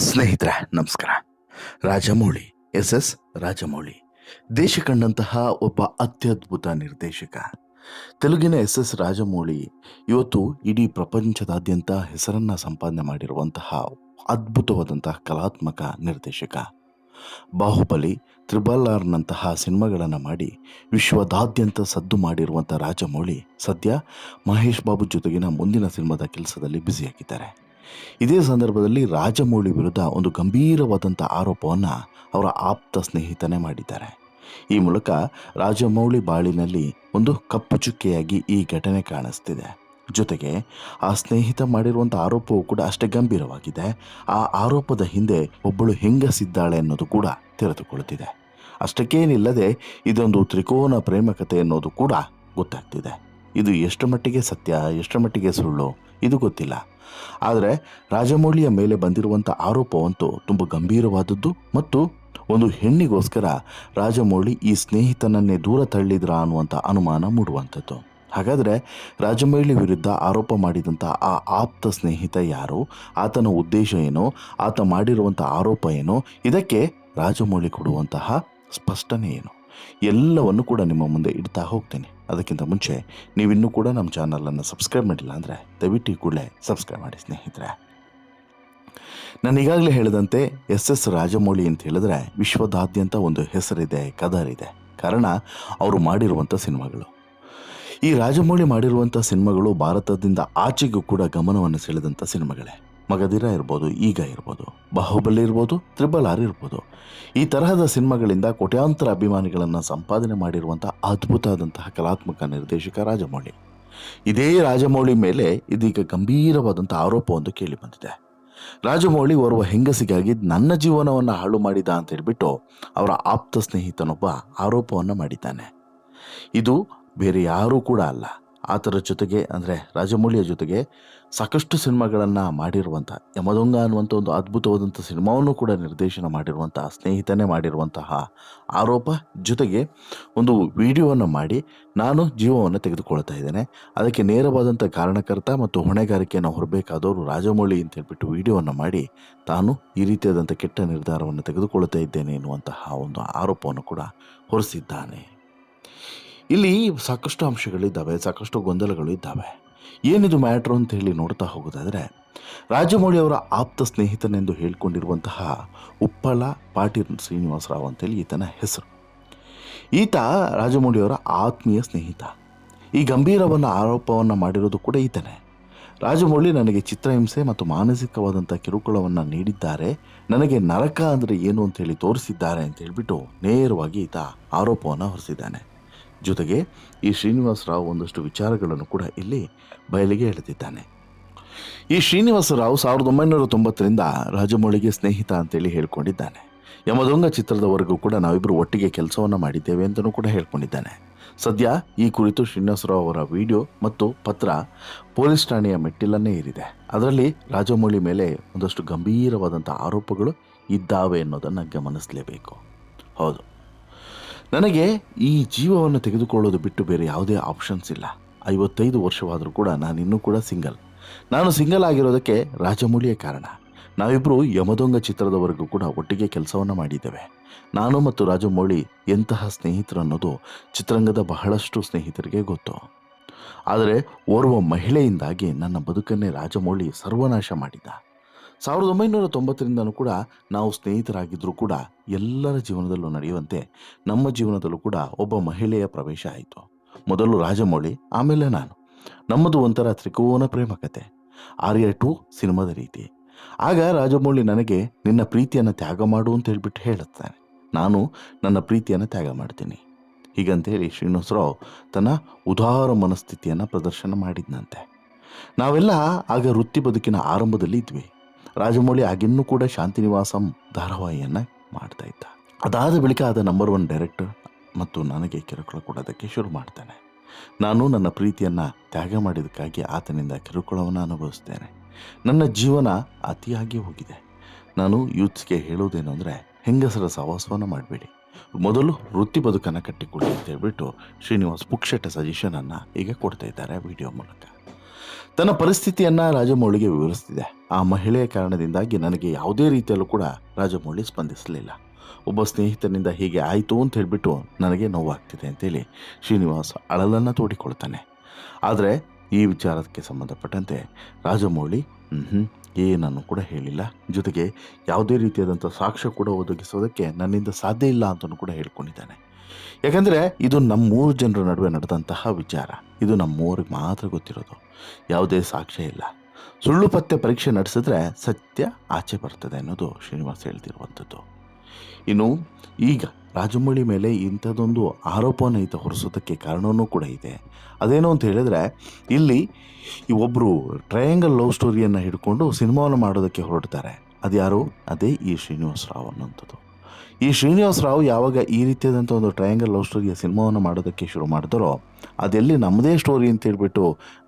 ಸ್ನೇಹಿತರೆ, ನಮಸ್ಕಾರ. Rajamouli S S Rajamouli. ದೇಶ ಕಂಡಂತಹ ಒಬ್ಬ ಅತ್ಯದ್ಭುತ ನಿರ್ದೇಶಕ. ತೆಲುಗಿನ ಎಸ್ ಎಸ್ ರಾಜಮೌಳಿ ಇವತ್ತು ಇಡೀ ಪ್ರಪಂಚದಾದ್ಯಂತ ಹೆಸರನ್ನ ಸಂಪಾದನೆ ಮಾಡಿರುವಂತಹ ಅದ್ಭುತವಾದಂತಹ ಕಲಾತ್ಮಕ ನಿರ್ದೇಶಕ. ಬಾಹುಬಲಿ ತ್ರಿಬಲ್ಲಾರ್ನಂತಹ ಸಿನಿಮಾಗಳನ್ನು ಮಾಡಿ ವಿಶ್ವದಾದ್ಯಂತ ಸದ್ದು ಮಾಡಿರುವಂಥ ರಾಜಮೌಳಿ ಸದ್ಯ ಮಹೇಶ್ ಬಾಬು ಜೊತೆಗಿನ ಮುಂದಿನ ಸಿನಿಮಾದ ಕೆಲಸದಲ್ಲಿ ಬ್ಯುಸಿಯಾಗಿದ್ದಾರೆ. ಇದೇ ಸಂದರ್ಭದಲ್ಲಿ ರಾಜಮೌಳಿ ವಿರುದ್ಧ ಒಂದು ಗಂಭೀರವಾದಂಥ ಆರೋಪವನ್ನು ಅವರ ಆಪ್ತ ಸ್ನೇಹಿತನೇ ಮಾಡಿದ್ದಾರೆ. ಈ ಮೂಲಕ ರಾಜಮೌಳಿ ಬಾಳಿನಲ್ಲಿ ಒಂದು ಕಪ್ಪು ಚುಕ್ಕೆಯಾಗಿ ಈ ಘಟನೆ ಕಾಣಿಸ್ತಿದೆ. ಜೊತೆಗೆ ಆ ಸ್ನೇಹಿತ ಮಾಡಿರುವಂಥ ಆರೋಪವು ಕೂಡ ಅಷ್ಟೇ ಗಂಭೀರವಾಗಿದೆ. ಆ ಆರೋಪದ ಹಿಂದೆ ಒಬ್ಬಳು ಹೆಂಗಸಿದ್ದಾಳೆ ಅನ್ನೋದು ಕೂಡ ತೆರೆದುಕೊಳ್ಳುತ್ತಿದೆ. ಅಷ್ಟಕ್ಕೇನಿಲ್ಲದೆ ಇದೊಂದು ತ್ರಿಕೋನ ಪ್ರೇಮ ಕಥೆ ಅನ್ನೋದು ಕೂಡ ಗೊತ್ತಾಗ್ತಿದೆ. ಇದು ಎಷ್ಟು ಮಟ್ಟಿಗೆ ಸತ್ಯ ಎಷ್ಟು ಮಟ್ಟಿಗೆ ಸುಳ್ಳು, ಇದು ಗೊತ್ತಿಲ್ಲ. ಆದರೆ ರಾಜಮೌಳಿಯ ಮೇಲೆ ಬಂದಿರುವಂಥ ಆರೋಪವಂತೂ ತುಂಬ ಗಂಭೀರವಾದದ್ದು ಮತ್ತು ಒಂದು ಹೆಣ್ಣಿಗೋಸ್ಕರ ರಾಜಮೌಳಿ ಈ ಸ್ನೇಹಿತನನ್ನೇ ದೂರ ತಳ್ಳಿದ್ರಾ ಅನ್ನುವಂಥ ಅನುಮಾನ ಮೂಡುವಂಥದ್ದು ಹಾಗಾದರೆ ರಾಜಮೌಳಿ ವಿರುದ್ಧ ಆರೋಪ ಮಾಡಿದಂಥ ಆ ಆಪ್ತ ಸ್ನೇಹಿತ ಯಾರು? ಆತನ ಉದ್ದೇಶ ಏನು? ಆತ ಮಾಡಿರುವಂಥ ಆರೋಪ ಏನು? ಇದಕ್ಕೆ ರಾಜಮೌಳಿ ಕೊಡುವಂತಹ ಸ್ಪಷ್ಟನೆ ಏನು? ಎಲ್ಲವನ್ನು ಕೂಡ ನಿಮ್ಮ ಮುಂದೆ ಇಡ್ತಾ ಹೋಗ್ತೇನೆ. ಅದಕ್ಕಿಂತ ಮುಂಚೆ ನೀವಿನ್ನೂ ಕೂಡ ನಮ್ಮ ಚಾನಲನ್ನು ಸಬ್ಸ್ಕ್ರೈಬ್ ಮಾಡಿಲ್ಲ ಅಂದರೆ ದಯವಿಟ್ಟು ಕೂಡಲೇ ಸಬ್ಸ್ಕ್ರೈಬ್ ಮಾಡಿ ಸ್ನೇಹಿತರೆ. ನಾನು ಈಗಾಗಲೇ ಹೇಳಿದಂತೆ ಎಸ್ ಎಸ್ ರಾಜಮೌಳಿ ಅಂತ ಹೇಳಿದ್ರೆ ವಿಶ್ವದಾದ್ಯಂತ ಒಂದು ಹೆಸರಿದೆ, ಕದರಿದೆ. ಕಾರಣ ಅವರು ಮಾಡಿರುವಂಥ ಸಿನಿಮಾಗಳು. ಈ ರಾಜಮೌಳಿ ಮಾಡಿರುವಂಥ ಸಿನಿಮಾಗಳು ಭಾರತದಿಂದ ಆಚೆಗೂ ಕೂಡ ಗಮನವನ್ನು ಸೆಳೆದಂಥ ಸಿನಿಮಾಗಳೇ. ಮಗದಿರ ಇರ್ಬೋದು, ಈಗ ಇರ್ಬೋದು, ಬಾಹುಬಲಿ ಇರ್ಬೋದು ತ್ರಿಬಲ್ ಆರ್ ಇರ್ಬೋದು, ಈ ತರಹದ ಸಿನಿಮಾಗಳಿಂದ ಕೋಟ್ಯಾಂತರ ಅಭಿಮಾನಿಗಳನ್ನು ಸಂಪಾದನೆ ಮಾಡಿರುವಂಥ ಅದ್ಭುತವಾದಂತಹ ಕಲಾತ್ಮಕ ನಿರ್ದೇಶಕ ರಾಜಮೌಳಿ. ಇದೇ ರಾಜಮೌಳಿ ಮೇಲೆ ಇದೀಗ ಗಂಭೀರವಾದಂಥ ಆರೋಪವೊಂದು ಕೇಳಿ ಬಂದಿದೆ. ರಾಜಮೌಳಿ ಓರ್ವ ಹೆಂಗಸಿಗಾಗಿ ನನ್ನ ಜೀವನವನ್ನು ಹಾಳು ಮಾಡಿದ ಅಂತ ಹೇಳಿಬಿಟ್ಟು ಅವರ ಆಪ್ತ ಸ್ನೇಹಿತನೊಬ್ಬ ಆರೋಪವನ್ನು ಮಾಡಿದ್ದಾನೆ. ಇದು ಬೇರೆ ಯಾರೂ ಕೂಡ ಅಲ್ಲ. ಆತರ ಜೊತೆಗೆ, ಅಂದರೆ ರಾಜಮೌಳಿಯ ಜೊತೆಗೆ ಸಾಕಷ್ಟು ಸಿನಿಮಾಗಳನ್ನು ಮಾಡಿರುವಂಥ ಯಮದೊಂಗ ಅನ್ನುವಂಥ ಒಂದು ಅದ್ಭುತವಾದಂಥ ಸಿನಿಮಾವನ್ನು ಕೂಡ ನಿರ್ದೇಶನ ಮಾಡಿರುವಂಥ ಸ್ನೇಹಿತನೇ ಮಾಡಿರುವಂತಹ ಆರೋಪ ಜೊತೆಗೆ ಒಂದು ವಿಡಿಯೋವನ್ನು ಮಾಡಿ ನಾನು ಜೀವವನ್ನು ತೆಗೆದುಕೊಳ್ತಾ ಇದ್ದೇನೆ. ಅದಕ್ಕೆ ನೇರವಾದಂಥ ಕಾರಣಕರ್ತ ಮತ್ತು ಹೊಣೆಗಾರಿಕೆಯನ್ನು ಹೊರಬೇಕಾದವರು ರಾಜಮೌಳಿ ಅಂತ ಹೇಳಿಬಿಟ್ಟು ವಿಡಿಯೋವನ್ನು ಮಾಡಿ ತಾನು ಈ ರೀತಿಯಾದಂಥ ಕೆಟ್ಟ ನಿರ್ಧಾರವನ್ನು ತೆಗೆದುಕೊಳ್ತಾ ಇದ್ದೇನೆ ಎನ್ನುವಂತಹ ಒಂದು ಆರೋಪವನ್ನು ಕೂಡ ಹೊರಿಸಿದ್ದಾನೆ. ಇಲ್ಲಿ ಸಾಕಷ್ಟು ಅಂಶಗಳಿದ್ದಾವೆ, ಸಾಕಷ್ಟು ಗೊಂದಲಗಳು ಇದ್ದಾವೆ. ಏನಿದು ಮ್ಯಾಟ್ರು ಅಂತ ಹೇಳಿ ನೋಡ್ತಾ ಹೋಗೋದಾದರೆ, ರಾಜಮೌಳಿ ಅವರ ಆಪ್ತ ಸ್ನೇಹಿತನೆಂದು ಹೇಳಿಕೊಂಡಿರುವಂತಹ ಉಪ್ಪಳ ಪಾಟೀಲ್ ಶ್ರೀನಿವಾಸರಾವ್ ಅಂತೇಳಿ ಈತನ ಹೆಸರು. ಈತ ರಾಜಮೌಳಿಯವರ ಆತ್ಮೀಯ ಸ್ನೇಹಿತ. ಈ ಗಂಭೀರವನ್ನು ಆರೋಪವನ್ನು ಮಾಡಿರೋದು ಕೂಡ ಈತನೇ. ರಾಜಮೌಳಿ ನನಗೆ ಚಿತ್ರಹಿಂಸೆ ಮತ್ತು ಮಾನಸಿಕವಾದಂಥ ಕಿರುಕುಳವನ್ನು ನೀಡಿದ್ದಾರೆ, ನನಗೆ ನರಕ ಅಂದರೆ ಏನು ಅಂತೇಳಿ ತೋರಿಸಿದ್ದಾರೆ ಅಂತ ಹೇಳಿಬಿಟ್ಟು ನೇರವಾಗಿ ಈತ ಆರೋಪವನ್ನು ಹೊರಿಸಿದ್ದಾನೆ. ಜೊತೆಗೆ ಈ ಶ್ರೀನಿವಾಸ ರಾವ್ ಒಂದಷ್ಟು ವಿಚಾರಗಳನ್ನು ಕೂಡ ಇಲ್ಲಿ ಬಯಲಿಗೆ ಎಳೆದಿದ್ದಾನೆ. ಈ ಶ್ರೀನಿವಾಸ ರಾವ್ ಸಾವಿರದ ಒಂಬೈನೂರ ತೊಂಬತ್ತರಿಂದ ರಾಜಮೌಳಿಗೆ ಸ್ನೇಹಿತ ಅಂತೇಳಿ ಹೇಳ್ಕೊಂಡಿದ್ದಾನೆ. ಯಮದೊಂಗ ಚಿತ್ರದವರೆಗೂ ಕೂಡ ನಾವಿಬ್ಬರು ಒಟ್ಟಿಗೆ ಕೆಲಸವನ್ನು ಮಾಡಿದ್ದೇವೆ ಅಂತಲೂ ಕೂಡ ಹೇಳ್ಕೊಂಡಿದ್ದಾನೆ. ಸದ್ಯ ಈ ಕುರಿತು ಶ್ರೀನಿವಾಸರಾವ್ ಅವರ ವಿಡಿಯೋ ಮತ್ತು ಪತ್ರ ಪೊಲೀಸ್ ಠಾಣೆಯ ಮೆಟ್ಟಿಲನ್ನೇ ಏರಿದೆ. ಅದರಲ್ಲಿ ರಾಜಮೌಳಿ ಮೇಲೆ ಒಂದಷ್ಟು ಗಂಭೀರವಾದಂಥ ಆರೋಪಗಳು ಇದ್ದಾವೆ ಅನ್ನೋದನ್ನು ಗಮನಿಸಲೇಬೇಕು. ಹೌದು. ನನಗೆ ಈ ಜೀವವನ್ನು ತೆಗೆದುಕೊಳ್ಳೋದು ಬಿಟ್ಟು ಬೇರೆ ಯಾವುದೇ ಆಪ್ಷನ್ಸ್ ಇಲ್ಲ. ಐವತ್ತೈದು ವರ್ಷವಾದರೂ ಕೂಡ ನಾನು ಇನ್ನೂ ಕೂಡ ಸಿಂಗಲ್ ನಾನು ಸಿಂಗಲ್ ಆಗಿರೋದಕ್ಕೆ ರಾಜಮೌಳಿಯೇ ಕಾರಣ. ನಾವಿಬ್ಬರು ಯಮದೊಂಗ ಚಿತ್ರದವರೆಗೂ ಕೂಡ ಒಟ್ಟಿಗೆ ಕೆಲಸವನ್ನು ಮಾಡಿದ್ದೇವೆ. ನಾನು ಮತ್ತು ರಾಜಮೌಳಿ ಎಂತಹ ಸ್ನೇಹಿತರು ಅನ್ನೋದು ಚಿತ್ರರಂಗದ ಬಹಳಷ್ಟು ಸ್ನೇಹಿತರಿಗೆ ಗೊತ್ತು. ಆದರೆ ಓರ್ವ ಮಹಿಳೆಯಿಂದಾಗಿ ನನ್ನ ಬದುಕನ್ನೇ ರಾಜಮೌಳಿ ಸರ್ವನಾಶ ಮಾಡಿದ. ಸಾವಿರದ ಒಂಬೈನೂರ ತೊಂಬತ್ತರಿಂದನೂ ಕೂಡ ನಾವು ಸ್ನೇಹಿತರಾಗಿದ್ದರೂ ಕೂಡ ಎಲ್ಲರ ಜೀವನದಲ್ಲೂ ನಡೆಯುವಂತೆ ನಮ್ಮ ಜೀವನದಲ್ಲೂ ಕೂಡ ಒಬ್ಬ ಮಹಿಳೆಯ ಪ್ರವೇಶ ಆಯಿತು. ಮೊದಲು ರಾಜಮೌಳಿ, ಆಮೇಲೆ ನಾನು. ನಮ್ಮದು ಒಂಥರ ತ್ರಿಕೋನ ಪ್ರೇಮ ಕತೆ. ಆರ್ಯ ಟು ಸಿನಿಮಾದ ರೀತಿ. ಆಗ ರಾಜಮೌಳಿ ನನಗೆ, ನಿನ್ನ ಪ್ರೀತಿಯನ್ನು ತ್ಯಾಗ ಮಾಡು ಅಂತ ಹೇಳ್ಬಿಟ್ಟು ಹೇಳುತ್ತಾನೆ. ನಾನು ನನ್ನ ಪ್ರೀತಿಯನ್ನು ತ್ಯಾಗ ಮಾಡ್ತೀನಿ. ಹೀಗಂತೇಳಿ ಶ್ರೀನಿವಾಸರಾವ್ ತನ್ನ ಉದಾರ ಮನಸ್ಥಿತಿಯನ್ನು ಪ್ರದರ್ಶನ ಮಾಡಿದ್ನಂತೆ. ನಾವೆಲ್ಲ ಆಗ ವೃತ್ತಿ ಬದುಕಿನ ಆರಂಭದಲ್ಲಿ ಇದ್ವಿ. ರಾಜಮೌಳಿ ಆಗಿನ್ನೂ ಕೂಡ ಶಾಂತಿನಿವಾಸಂ ಧಾರಾವಾಹಿಯನ್ನ ಮಾಡ್ತಾ ಇದ್ದ. ಅದಾದ ಬಳಿಕ ಆದ ನಂಬರ್ ಒನ್ ಡೈರೆಕ್ಟರ್ ಮತ್ತು ನನಗೆ ಕಿರುಕುಳ ಕೊಡೋದಕ್ಕೆ ಶುರು ಮಾಡ್ತೇನೆ. ನಾನು ನನ್ನ ಪ್ರೀತಿಯನ್ನು ತ್ಯಾಗ ಮಾಡಿದ್ದಕ್ಕಾಗಿ ಆತನಿಂದ ಕಿರುಕುಳವನ್ನು ಅನುಭವಿಸ್ತೇನೆ. ನನ್ನ ಜೀವನ ಅತಿಯಾಗಿ ಹೋಗಿದೆ. ನಾನು ಯೂತ್ಸ್ಗೆ ಹೇಳೋದೇನು ಅಂದರೆ, ಹೆಂಗಸರ ಸಹವಾಸವನ್ನು ಮಾಡಬೇಡಿ. ಮೊದಲು ವೃತ್ತಿ ಬದುಕನ್ನು ಕಟ್ಟಿಕೊಳ್ಳಿ ಅಂತ ಹೇಳ್ಬಿಟ್ಟು ಶ್ರೀನಿವಾಸ್ ಪುಕ್ಷಟ ಸಜೆಷನನ್ನು ಈಗ ಕೊಡ್ತಾ ಇದ್ದಾರೆ ವಿಡಿಯೋ ಮೂಲಕ. ತನ್ನ ಪರಿಸ್ಥಿತಿಯನ್ನು ರಾಜಮೌಳಿಗೆ ವಿವರಿಸ್ತಿದೆ. ಆ ಮಹಿಳೆಯ ಕಾರಣದಿಂದಾಗಿ ನನಗೆ ಯಾವುದೇ ರೀತಿಯಲ್ಲೂ ಕೂಡ ರಾಜಮೌಳಿ ಸ್ಪಂದಿಸಲಿಲ್ಲ. ಒಬ್ಬ ಸ್ನೇಹಿತನಿಂದ ಹೀಗೆ ಆಯಿತು ಅಂತ ಹೇಳಿಬಿಟ್ಟು ನನಗೆ ನೋವಾಗ್ತಿದೆ ಅಂತೇಳಿ ಶ್ರೀನಿವಾಸ್ ಅಳಲನ್ನು ತೋಡಿಕೊಳ್ತಾನೆ. ಆದರೆ ಈ ವಿಚಾರಕ್ಕೆ ಸಂಬಂಧಪಟ್ಟಂತೆ ರಾಜಮೌಳಿ ಹ್ಞೂ ಏನನ್ನು ಕೂಡ ಹೇಳಿಲ್ಲ. ಜೊತೆಗೆ ಯಾವುದೇ ರೀತಿಯಾದಂಥ ಸಾಕ್ಷ್ಯ ಕೂಡ ಒದಗಿಸೋದಕ್ಕೆ ನನ್ನಿಂದ ಸಾಧ್ಯ ಇಲ್ಲ ಅಂತಲೂ ಕೂಡ ಹೇಳ್ಕೊಂಡಿದ್ದಾನೆ. ಯಾಕಂದರೆ ಇದು ನಮ್ಮ ಮೂರು ಜನರ ನಡುವೆ ನಡೆದಂತಹ ವಿಚಾರ. ಇದು ನಮ್ಮ ಮೂವರಿಗೆ ಮಾತ್ರ ಗೊತ್ತಿರೋದು. ಯಾವುದೇ ಸಾಕ್ಷ್ಯ ಇಲ್ಲ. ಸುಳ್ಳು ಪತ್ತೆ ಪರೀಕ್ಷೆ ನಡೆಸಿದ್ರೆ ಸತ್ಯ ಆಚೆ ಬರ್ತದೆ ಅನ್ನೋದು ಶ್ರೀನಿವಾಸ್ ಹೇಳ್ತಿರುವಂಥದ್ದು. ಇನ್ನು ಈಗ ರಾಜಮೌಳಿ ಮೇಲೆ ಇಂಥದ್ದೊಂದು ಆರೋಪವನ್ನು ಈತ ಹೊರಿಸೋದಕ್ಕೆ ಕಾರಣವೂ ಕೂಡ ಇದೆ. ಅದೇನು ಅಂತ ಹೇಳಿದ್ರೆ, ಇಲ್ಲಿ ಈ ಒಬ್ಬರು ಟ್ರಯಾಂಗಲ್ ಲವ್ ಸ್ಟೋರಿಯನ್ನು ಹಿಡ್ಕೊಂಡು ಸಿನಿಮಾವನ್ನು ಮಾಡೋದಕ್ಕೆ ಹೊರಡ್ತಾರೆ. ಅದ್ಯಾರು? ಅದೇ ಈ ಶ್ರೀನಿವಾಸ ರಾವ್ ಅನ್ನೋಂಥದ್ದು ಈ ಶ್ರೀನಿವಾಸ ರಾವ್ ಯಾವಾಗ ಈ ರೀತಿಯಾದಂಥ ಒಂದು ಟ್ರಯಾಂಗಲ್ ಲವ್ ಸ್ಟೋರಿಯ ಸಿನಿಮಾವನ್ನು ಮಾಡೋದಕ್ಕೆ ಶುರು ಮಾಡಿದ್ರೋ ಅದೆಲ್ಲಿ ನಮ್ಮದೇ ಸ್ಟೋರಿ ಅಂತ ಹೇಳ್ಬಿಟ್ಟು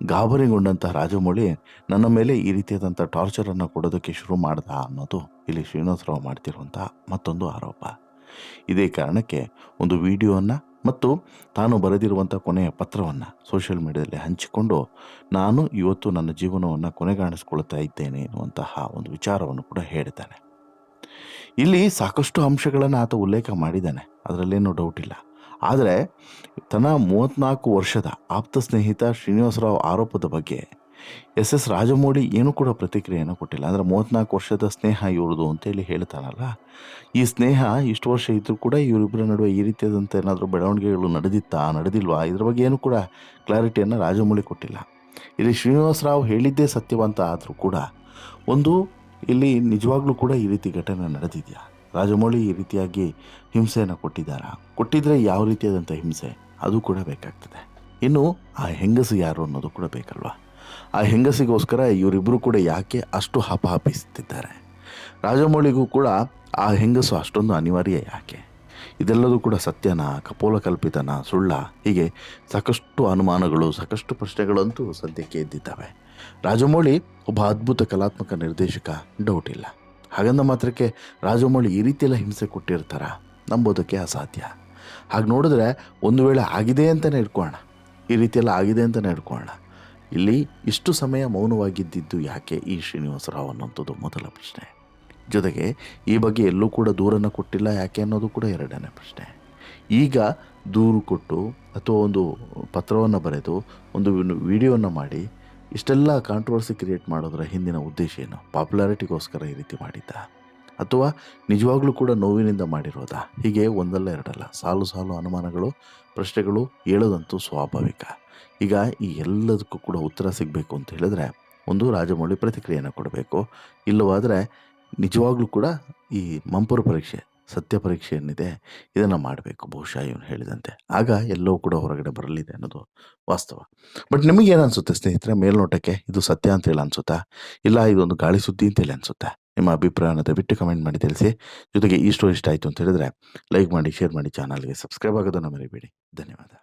ಗಾಬರಿಗೊಂಡಂಥ ರಾಜಮೌಳಿ ನನ್ನ ಮೇಲೆ ಈ ರೀತಿಯಾದಂಥ ಟಾರ್ಚರನ್ನು ಕೊಡೋದಕ್ಕೆ ಶುರು ಮಾಡ್ದ ಅನ್ನೋದು ಇಲ್ಲಿ ಶ್ರೀನಿವಾಸ ರಾವ್ ಮಾಡ್ತಿರುವಂಥ ಮತ್ತೊಂದು ಆರೋಪ. ಇದೇ ಕಾರಣಕ್ಕೆ ಒಂದು ವಿಡಿಯೋವನ್ನು ಮತ್ತು ತಾನು ಬರೆದಿರುವಂಥ ಕೊನೆಯ ಪತ್ರವನ್ನು ಸೋಷಿಯಲ್ ಮೀಡಿಯಾದಲ್ಲಿ ಹಂಚಿಕೊಂಡು ನಾನು ಇವತ್ತು ನನ್ನ ಜೀವನವನ್ನು ಕೊನೆಗಾಣಿಸ್ಕೊಳ್ತಾ ಇದ್ದೇನೆ ಎನ್ನುವಂತಹ ಒಂದು ವಿಚಾರವನ್ನು ಕೂಡ ಹೇಳಿದ್ದಾನೆ. ಇಲ್ಲಿ ಸಾಕಷ್ಟು ಅಂಶಗಳನ್ನು ಆತ ಉಲ್ಲೇಖ ಮಾಡಿದ್ದಾನೆ. ಅದರಲ್ಲೇನು ಡೌಟ್ ಇಲ್ಲ. ಆದರೆ ತನ್ನ ಮೂವತ್ತ್ನಾಲ್ಕು ವರ್ಷದ ಆಪ್ತ ಸ್ನೇಹಿತ ಶ್ರೀನಿವಾಸರಾವ್ ಆರೋಪದ ಬಗ್ಗೆ ಎಸ್ ಎಸ್ ರಾಜಮೌಳಿ ಏನೂ ಕೂಡ ಪ್ರತಿಕ್ರಿಯೆಯನ್ನು ಕೊಟ್ಟಿಲ್ಲ. ಅಂದರೆ ಮೂವತ್ತ್ನಾಲ್ಕು ವರ್ಷದ ಸ್ನೇಹ ಇವ್ರದು ಅಂತೇಳಿ ಹೇಳ್ತಾನಲ್ಲ. ಈ ಸ್ನೇಹ ಇಷ್ಟು ವರ್ಷ ಇದ್ದರೂ ಕೂಡ ಇವರಿಬ್ಬರ ನಡುವೆ ಈ ರೀತಿಯಾದಂಥ ಏನಾದರೂ ಬೆಳವಣಿಗೆಗಳು ನಡೆದಿತ್ತಾ, ನಡೆದಿಲ್ವಾ? ಇದ್ರ ಬಗ್ಗೆ ಏನೂ ಕೂಡ ಕ್ಲಾರಿಟಿಯನ್ನು ರಾಜಮೌಳಿ ಕೊಟ್ಟಿಲ್ಲ. ಇಲ್ಲಿ ಶ್ರೀನಿವಾಸರಾವ್ ಹೇಳಿದ್ದೇ ಸತ್ಯವಂತ ಆದರೂ ಕೂಡ ಒಂದು ಇಲ್ಲಿ ನಿಜವಾಗ್ಲೂ ಕೂಡ ಈ ರೀತಿ ಘಟನೆ ನಡೆದಿದೆಯಾ? ರಾಜಮೌಳಿ ಈ ರೀತಿಯಾಗಿ ಹಿಂಸೆಯನ್ನು ಕೊಟ್ಟಿದ್ದಾರಾ? ಕೊಟ್ಟಿದ್ರೆ ಯಾವ ರೀತಿಯಾದಂಥ ಹಿಂಸೆ? ಅದು ಕೂಡ ಬೇಕಾಗ್ತದೆ. ಇನ್ನು ಆ ಹೆಂಗಸು ಯಾರು ಅನ್ನೋದು ಕೂಡ ಬೇಕಲ್ವಾ? ಆ ಹೆಂಗಸಿಗೋಸ್ಕರ ಇವರಿಬ್ಬರು ಕೂಡ ಯಾಕೆ ಅಷ್ಟು ಹಾಪಾಪಿಸ್ತಿದ್ದಾರೆ ರಾಜಮೌಳಿಗೂ ಕೂಡ ಆ ಹೆಂಗಸು ಅಷ್ಟೊಂದು ಅನಿವಾರ್ಯ ಯಾಕೆ? ಇದೆಲ್ಲದೂ ಕೂಡ ಸತ್ಯನ, ಕಪೋಲ ಕಲ್ಪಿತನ, ಸುಳ್ಳ ಹೀಗೆ ಸಾಕಷ್ಟು ಅನುಮಾನಗಳು, ಸಾಕಷ್ಟು ಪ್ರಶ್ನೆಗಳಂತೂ ಸದ್ಯಕ್ಕೆ ಎದ್ದಿದ್ದಾವೆ. ರಾಜಮೌಳಿ ಒಬ್ಬ ಅದ್ಭುತ ಕಲಾತ್ಮಕ ನಿರ್ದೇಶಕ ಡೌಟ್ ಇಲ್ಲ. ಹಾಗಂದ ಮಾತ್ರಕ್ಕೆ ರಾಜಮೌಳಿ ಈ ರೀತಿಯೆಲ್ಲ ಹಿಂಸೆ ಕೊಟ್ಟಿರ್ತಾರ? ನಂಬೋದಕ್ಕೆ ಅಸಾಧ್ಯ. ಹಾಗೆ ನೋಡಿದ್ರೆ ಒಂದು ವೇಳೆ ಆಗಿದೆ ಅಂತಲೇ ಇಟ್ಕೊಳ್ಳೋಣ ಈ ರೀತಿಯೆಲ್ಲ ಆಗಿದೆ ಅಂತಲೇ ಇಟ್ಕೊಳ್ಳೋಣ ಇಲ್ಲಿ ಇಷ್ಟು ಸಮಯ ಮೌನವಾಗಿದ್ದಿದ್ದು ಯಾಕೆ ಈ ಶ್ರೀನಿವಾಸರಾವ್ ಅನ್ನೋಂಥದ್ದು ಮೊದಲ ಪ್ರಶ್ನೆ. ಜೊತೆಗೆ ಈ ಬಗ್ಗೆ ಎಲ್ಲೂ ಕೂಡ ದೂರನ್ನು ಕೊಟ್ಟಿಲ್ಲ ಯಾಕೆ ಅನ್ನೋದು ಕೂಡ ಎರಡನೇ ಪ್ರಶ್ನೆ. ಈಗ ದೂರು ಕೊಟ್ಟು ಅಥವಾ ಒಂದು ಪತ್ರವನ್ನು ಬರೆದು ಒಂದು ವಿಡಿಯೋವನ್ನು ಮಾಡಿ ಇಷ್ಟೆಲ್ಲ ಕಾಂಟ್ರವರ್ಸಿ ಕ್ರಿಯೇಟ್ ಮಾಡೋದರ ಹಿಂದಿನ ಉದ್ದೇಶ ಏನು? ಪಾಪ್ಯುಲಾರಿಟಿಗೋಸ್ಕರ ಈ ರೀತಿ ಮಾಡಿದ್ದ? ಅಥವಾ ನಿಜವಾಗ್ಲೂ ಕೂಡ ನೋವಿನಿಂದ ಮಾಡಿರೋದಾ? ಹೀಗೆ ಒಂದಲ್ಲ ಎರಡಲ್ಲ, ಸಾಲು ಸಾಲು ಅನುಮಾನಗಳು, ಪ್ರಶ್ನೆಗಳು ಹೇಳೋದಂತೂ ಸ್ವಾಭಾವಿಕ. ಈಗ ಈ ಎಲ್ಲದಕ್ಕೂ ಕೂಡ ಉತ್ತರ ಸಿಗಬೇಕು ಅಂತ ಹೇಳಿದ್ರೆ, ಒಂದು ರಾಜಮೌಳಿ ಪ್ರತಿಕ್ರಿಯೆಯನ್ನು ಕೊಡಬೇಕು. ಇಲ್ಲವಾದರೆ ನಿಜವಾಗ್ಲೂ ಕೂಡ ಈ ಮಂಪುರ ಪರೀಕ್ಷೆ ಸತ್ಯ ಪರೀಕ್ಷೆ ಏನಿದೆ ಇದನ್ನು ಮಾಡಬೇಕು ಬಹುಶಃ ಇವನು ಹೇಳಿದಂತೆ. ಆಗ ಎಲ್ಲವೂ ಕೂಡ ಹೊರಗಡೆ ಬರಲಿದೆ ಅನ್ನೋದು ವಾಸ್ತವ. ಬಟ್ ನಿಮಗೇನು ಅನಿಸುತ್ತೆ ಸ್ನೇಹಿತರೆ, ಮೇಲ್ನೋಟಕ್ಕೆ ಇದು ಸತ್ಯ ಅಂತ ಹೇಳಿ ಅನಿಸುತ್ತಾ? ಇಲ್ಲ ಇದೊಂದು ಗಾಳಿ ಸುದ್ದಿ ಅಂತೇಳಿ ಅನಿಸುತ್ತಾ? ನಿಮ್ಮ ಅಭಿಪ್ರಾಯನ ದಯವಿಟ್ಟು ಕಮೆಂಟ್ ಮಾಡಿ ತಿಳಿಸಿ. ಜೊತೆಗೆ ಈ ಸ್ಟೋರಿ ಇಷ್ಟ ಆಯಿತು ಅಂತ ಹೇಳಿದ್ರೆ ಲೈಕ್ ಮಾಡಿ, ಶೇರ್ ಮಾಡಿ, ಚಾನಲ್ಗೆ ಸಬ್ಸ್ಕ್ರೈಬ್ ಆಗೋದನ್ನು ಮರಿಬೇಡಿ. ಧನ್ಯವಾದ.